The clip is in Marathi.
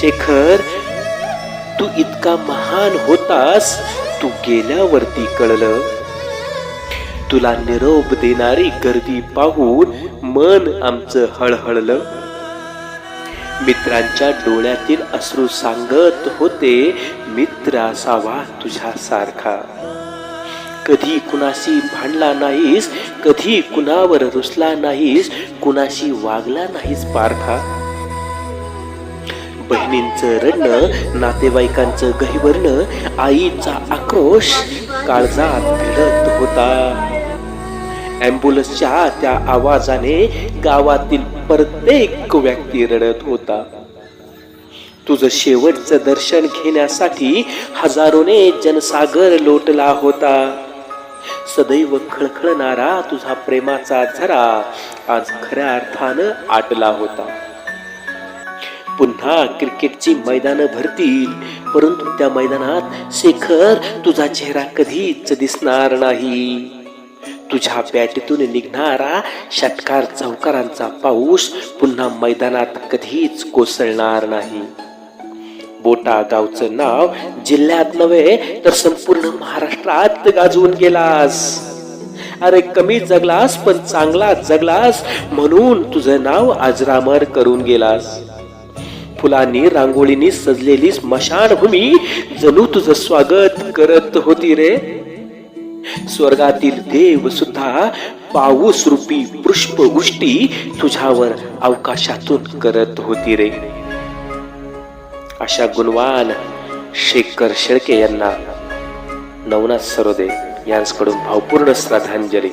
शेखर तू इतका महान होतास तू गेल्यावरती कळलं. तुला निरोप देणारी गर्दी पाहून मन आमचं हळहळलं. मित्रांच्या डोळ्यातील अश्रू सांगत होते मित्र असावा तुझ्या सारखा कधी कुणाशी भांडला नाहीस कधी कुणावर रुसला नाहीस कुणाशी वागला नाहीस पारखा बहिणींचं रडणं नातेवाईकांचं गहिवरणं आईचा आक्रोश काळजात भिडत होता. ॲम्ब्युलन्सच्या त्या आवाजाने गावातील प्रत्येक व्यक्ती रडत होता. तुझं शेवटचं दर्शन घेण्यासाठी हजारोने जनसागर लोटला होता. सदैव खळखळणारा तुझा प्रेमाचा झरा आज खऱ्या अर्थानं आटला होता. पुन्हा क्रिकेटची मैदानं भरतील. परंतु त्या मैदानात शेखर तुझा चेहरा कधीच दिसणार नाही. तुझ्या बॅटीतून निघणारा षटकार चौकारांचा पाऊस पुन्हा मैदानात कधीच कोसळणार नाही. बोटा गावचं नाव जिल्ह्यात नव्हे तर संपूर्ण महाराष्ट्रात गाजवून गेलास. अरे कमी जगलास पण चांगला जगलास म्हणून तुझं नाव अजरामर करून गेलास. फुलांनी रांगोळीनी सजलेली स्मशानभूमी जणू तुझं स्वागत करत होती रे. स्वर्गातील देव सुद्धा पाऊस रूपी पुष्प गोष्टी तुझ्यावर अवकाशातून करत होती रे. अशा गुणवान शेखर शेळके यांना नवनाथ सरोदे यांच्याकडून भावपूर्ण श्रद्धांजली.